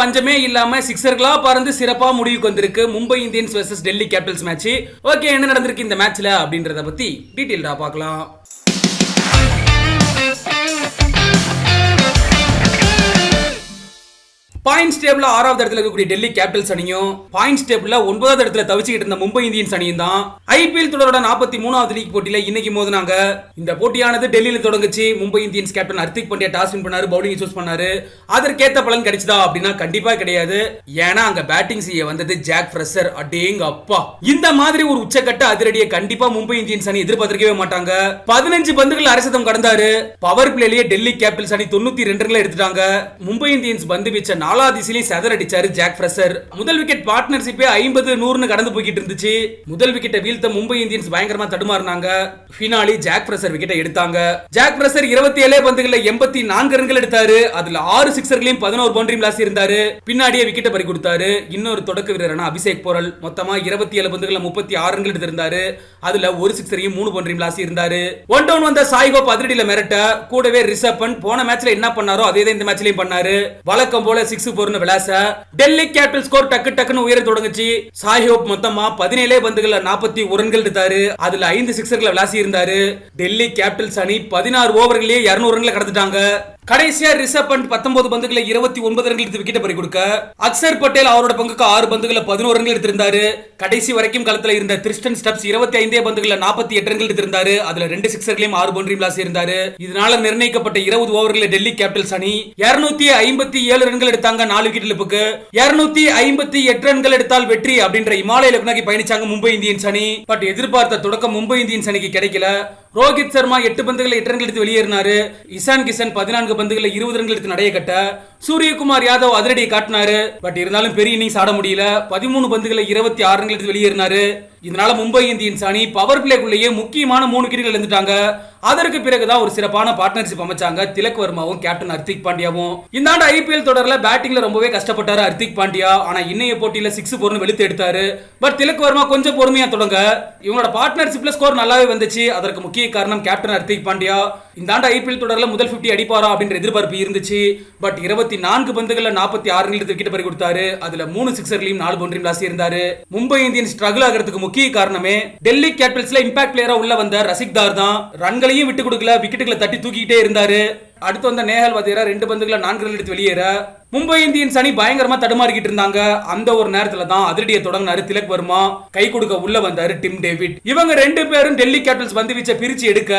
பஞ்சமே இல்லாம சிக்ஸர்களா பறந்து சிறப்பா முடிவுக்கு வந்திருக்கு. Mumbai Indians versus Delhi Capitals match okay என்ன நடந்திருக்கு இந்த மேட்ச்ல அப்படின்றத பத்தி டீட்டெயில்டா பார்க்கலாம். பாயிண்ட்ஸ் டேபிள் ஆறாவது இடத்துல இருக்கக்கூடிய டெல்லி கேபிட்டல்ஸ் அணியும் பாயிண்ட்ஸ் டேபிள்ல ஒன்பதாவது இடத்துல தவிச்சுக்கிட்டு இருந்த மும்பை இந்தியன்ஸ் அணியும் தான். ஐபிஎல் தொடரோட நாற்பத்தி மூணாவது லீக் போட்டியில இன்னைக்கு மோதினாங்க. இந்த போட்டியானது டெல்லியில தொடங்குச்சு. Mumbai Indians captain Hardik Pandya toss win பண்ணாரு பவுலிங் சூஸ் பண்ணாரு. அதற்கேத்த பலன் கிடைச்சதா அப்படின்னா கண்டிப்பா கிடையாது. ஏன்னா அங்க பேட்டிங் செய்ய வந்தது ஜாக் ஃப்ரெஷர் அடேங்க அப்பா இந்த மாதிரி ஒரு உச்சக்கட்ட அதிரடியை கண்டிப்பா மும்பை இந்தியன்ஸ் அணி எதிர்பார்த்திருக்கவே மாட்டாங்க. பதினஞ்சு பந்துகள் அரசதம் கடந்தாரு. பவர் பிளேலயே டெல்லி கேபிட்டல்ஸ் அணி தொண்ணூத்தி ரெண்டு எடுத்துட்டாங்க. மும்பை இந்தியன்ஸ் பந்து வீச்ச நாலா திசையிலையும் செதர் அடிச்சாரு ஜாக் ஃப்ரெஷர். முதல் விக்கெட் பார்ட்னர்ஷிப்பே ஐம்பது நூறுனு கடந்து போய்கிட்டு இருந்துச்சு. முதல் விக்கெட்டை வீழ்த்த மும்பை இந்தியன்ஸ் பயங்கரமா தடுமாறினாங்க. ஃபினாலி ஜாக் ஃப்ரெஷர் விக்கெட்டை எடுத்தாங்க. ஜாக் ஃப்ரெஷர் இருபத்தி ஏழே பந்துகள்ல எண்பத்தி நான்கு ரன்கள் எடுத்தாரு. அதுல ஆறு சிக்ஸர்களையும் பதினோரு பவுண்டரியும் லாசி இருந்தாரு. பின்னாடியே விக்கெட்டை பறி கொடுத்தாரு. இன்னொரு தொடக்க வீரரான அபிஷேக் போரல் மொத்தமா இருபத்தி ஏழு பந்துகள்ல முப்பத்தி ஆறு ரன்கள் எடுத்திருந்தாரு. அதுல ஒரு சிக்ஸரையும் மூணு பவுண்டரியும் லாசி இருந்தாரு. ஒன் டவுன் வந்த சாய்கோப் அதிரடியில மிரட்ட கூடவே ரிஷப் போன மேட்ச்ல என்ன பண்ணாரோ அதே தான் இந்த மேட்ச்லயும் பண்ணாரு. வழக்கம் போல சிக்ஸ் போர்னு விளாச டெல்லி கேபிட்டல் ஸ்கோர் டக்கு டக்குன்னு உயர தொடங்குச்சு. சாஹிப் மொத்தமா பதினேழே பந்துகள்ல நாற்பத்தி ஒரு ரன்கள் எடுத்தாரு. அதுல ஐந்து சிக்ஸர்களை விளாசி இருந்தாரு டெல்லி கேபிட்டல்ஸ் அணி பதினாறு ஓவர்களே இருநூறு ரன்களை கடந்துட்டாங்க. கடைசியா ரிஷப் பண்ட் பத்தொன்பது பந்துகளை இருபத்தி ஒன்பது ரன்கள் எடுத்து விக்கெட் பறி கொடுக்க. அக்சர் பட்டேல் அவரோட பங்குக்கு ஆறு பந்துகளை பதினோரு ரன்கள் எடுத்திருந்தாரு. கடைசி வரைக்கும் களத்துல இருந்த திரிஸ்டன் ஸ்டப்ஸ் இருபத்தி ஐந்தே பந்துகளை நாற்பத்தி எட்டு ரன்கள் எடுத்திருந்தாரு. அதுல ரெண்டு சிக்ஸர்களையும் ஆறு பவுண்டரியும் லாஸ் இருந்தாரு இதனால நிர்ணயிக்கப்பட்ட இருபது ஓவர்கள் டெல்லி கேபிட்டல்ஸ் அணி இருநூத்தி ஐம்பத்தி ஏழு ரன்கள் எடுத்தாங்க நாலு விக்கெட் இழப்புக்கு. இருநூத்தி ஐம்பத்தி எட்டு ரன்கள் எடுத்தால் வெற்றி அப்படின்ற இமாலய லக்னாக்கி பயணிச்சாங்க மும்பை இந்தியன்ஸ் அணி. பட் எதிர்பார்த்த தொடக்கம் மும்பை இந்தியன்ஸ் அணிக்கு கிடைக்கல. ரோஹித் சர்மா எட்டு பந்துகளை எட்டு ரன்கள் எடுத்து வெளியேறினாரு. இசான் கிஷன் பதினான்கு பந்துகளை இருபது ரன்கள் எடுத்து நடைய கட்ட சூரியகுமார் யாதவ் அதிரடியை காட்டினாரு. பட் இருந்தாலும் பெரிய இன்னிங்ஸ் ஆட முடியல. பதிமூணு பந்துகளை இருபத்தி ஆறு ரன்கள் எடுத்து வெளியேறினாரு. இதனால மும்பை இந்தியன்ஸ் அணி பவர் பிளேக்குள்ளேயே முக்கியமான மூணு கிரிகள் இருந்துட்டாங்க. அதற்கு பிறகுதான் ஒரு சிறப்பான பார்ட்னர்ஷிப் அமைச்சாங்க திலக் வர்மாவும் கேப்டன் ஹர்திக் பாண்டியாவும். இந்த ஆண்டு ஐபிஎல் தொடர்ல பேட்டிங்ல ரொம்பவே கஷ்டப்பட்டாரு ஹர்திக் பாண்டியா. ஆனா இன்னைய போட்டியில சிக்ஸ் போர்னு வெளுத்து எடுத்தாரு. பட் திலக் வர்மா கொஞ்சம் பொறுமையா தொடங்க. இவங்களோட பார்ட்னர்ஷிப்ல ஸ்கோர் நல்லாவே வந்துச்சு. அதற்கு முக்கிய காரணம் கேப்டன் ஹர்திக் பாண்டியா. இந்த ஆண்டு ஐபிஎல் தொடர்ல முதல் 50 அடிப்பாரா அப்படின்ற எதிர்பார்ப்பு இருந்துச்சு. பட் இருபத்தி நான்கு பந்துகள்ல நாற்பத்தி ஆறு ரன்கள் விக்கெட் பறி கொடுத்தாரு அதுல மூணு சிக்ஸர்லையும் நாலு பவுண்டரியும் லாசி இருந்தாரு மும்பை இந்தியன்ஸ் ஸ்ட்ரகிள் ஆகிறதுக்கு முக்கிய காரணமே டெல்லி கேபிட்டல்ஸ்ல இம்பாக்ட் பிளேயரா உள்ள வந்த ரசிக்தார் தான். ரன்களையும் விட்டு கொடுக்கல விக்கெட்டுகளை தட்டி தூக்கிட்டே இருந்தாரு. அடுத்து வந்த நேஹல் வதேரா ரெண்டு பந்துகளை நான்கு ரன் எடுத்து வெளியேற. மும்பை இந்தியன்ஸ் அணி பயங்கரமா தடுமாறிக்கிட்டு இருந்தாங்க. அந்த ஒரு நேரத்துல தான் அதிரடியை தொடங்கினாரு. திலக் வர்மா கை கொடுக்க உள்ள வந்தாரு டிம் டேவிட். இவங்க ரெண்டு பேரும் டெல்லி கேபிட்டல்ஸ் வந்து வீச்சை பிரிச்சு எடுக்க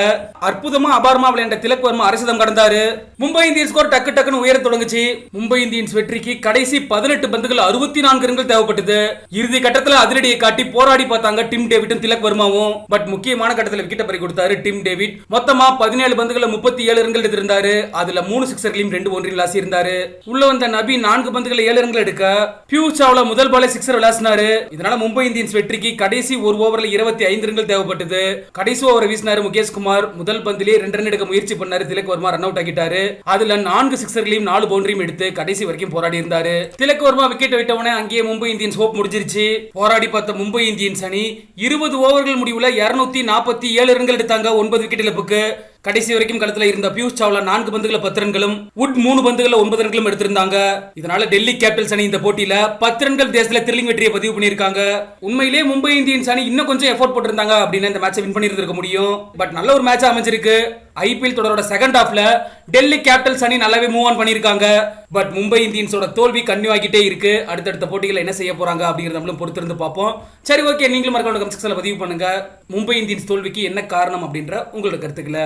அற்புதமா அபாரமா விளையாண்ட திலக் வர்மா அரசிதம் கடந்தாரு. மும்பை இந்தியன்ஸ் ஸ்கோர் டக்கு டக்குன்னு உயர தொடங்குச்சு. மும்பை இந்தியன்ஸ் வெற்றிக்கு கடைசி பதினெட்டு பந்துகள் அறுபத்தி நான்கு ரன்கள் தேவைப்பட்டது. இறுதி கட்டத்துல அதிரடியை காட்டி போராடி பார்த்தாங்க டிம் டேவிட்டும் திலக் வர்மாவும். பட் முக்கியமான கட்டத்துல விக்கெட் பறி கொடுத்தாரு டிம் டேவிட். மொத்தமா பதினேழு பந்துகளை முப்பத்தி ஏழு ரன்கள் எடுத்திருந்தாரு. அதுல மூணு சிக்ஸர்களையும் ரெண்டு ஒன்றில் லாசி இருந்தாரு உள்ள வந்த நபி நான்கு பந்துகளை ஏழு ரன்கள் எடுக்க பியூஷ் சாவ்லா முதல் பாலை சிக்ஸர் விளாசினாரு. இதனால மும்பை இந்தியன்ஸ் வெற்றிக்கு கடைசி ஒரு ஓவர்ல இருபத்தி ஐந்து ரன்கள் தேவைப்பட்டது. கடைசி ஓவர் வீசினாரு முகேஷ் குமார். முதல் பந்திலே ரெண்டு ரன் எடுக்க முயற்சி பண்ணாரு. திலக் வர்மா ரன் அவுட் ஆகிட்டாரு அதுல நான்கு சிக்ஸர்களையும் நாலு பவுண்டரியும் எடுத்து கடைசி வரைக்கும் போராடி இருந்தாரு. திலக் வர்மா விக்கெட் விட்டவனே அங்கேயே மும்பை இந்தியன்ஸ் ஹோப் முடிஞ்சிருச்சு. போராடி பார்த்த மும்பை இந்தியன்ஸ் அணி இருபது ஓவர்கள் முடிவுல இருநூத்தி நாற்பத்தி ஏழு ரன்கள் எடுத்தாங்க ஒன்பது விக்கெட் இழப்புக்கு. கடைசி வரைக்கும் களத்துல இருந்த பியூஷ் சாவ்லா நான்கு பந்துகளை பத்து ரன்களும் உட் மூணு பந்துகளில் ஒன்பது ரன்களும் எடுத்திருந்தாங்க. இதனால டெல்லி கேபிட்டல்ஸ் அணி இந்த போட்டியில பத்து ரன்கள் தேசத்துல த்ரில்லிங் வெற்றியை பதிவு பண்ணியிருக்காங்க. உண்மையிலேயே மும்பை இந்தியன்ஸ் அணி இன்னும் கொஞ்சம் எஃபோர்ட் போட்டிருந்தாங்க அப்படின்னு இந்த மேட்சை வின் பண்ணியிருந்திருக்க முடியும். பட் நல்ல ஒரு மேட்ச் அமைஞ்சிருக்கு. ஐபிஎல் தொடரோட செகண்ட் ஹாஃப்ல டெல்லி கேபிட்டல்ஸ் அணி நல்லாவே மூவ் ஆன் பண்ணியிருக்காங்க. பட் மும்பை இந்தியன்ஸோட தோல்வி கன்னியூ ஆகிட்டே இருக்கு. அடுத்தடுத்த போட்டிகள் என்ன செய்ய போறாங்க அப்படிங்கிறத நம்மளும் பொறுத்திருந்து பார்ப்போம். சரி ஓகே நீங்களும் மறக்காம கமெண்ட் செக்ஷன்ல பதிவு பண்ணுங்க. மும்பை இந்தியன்ஸ் தோல்விக்கு என்ன காரணம் அப்படின்ற உங்களோட கருத்துக்களை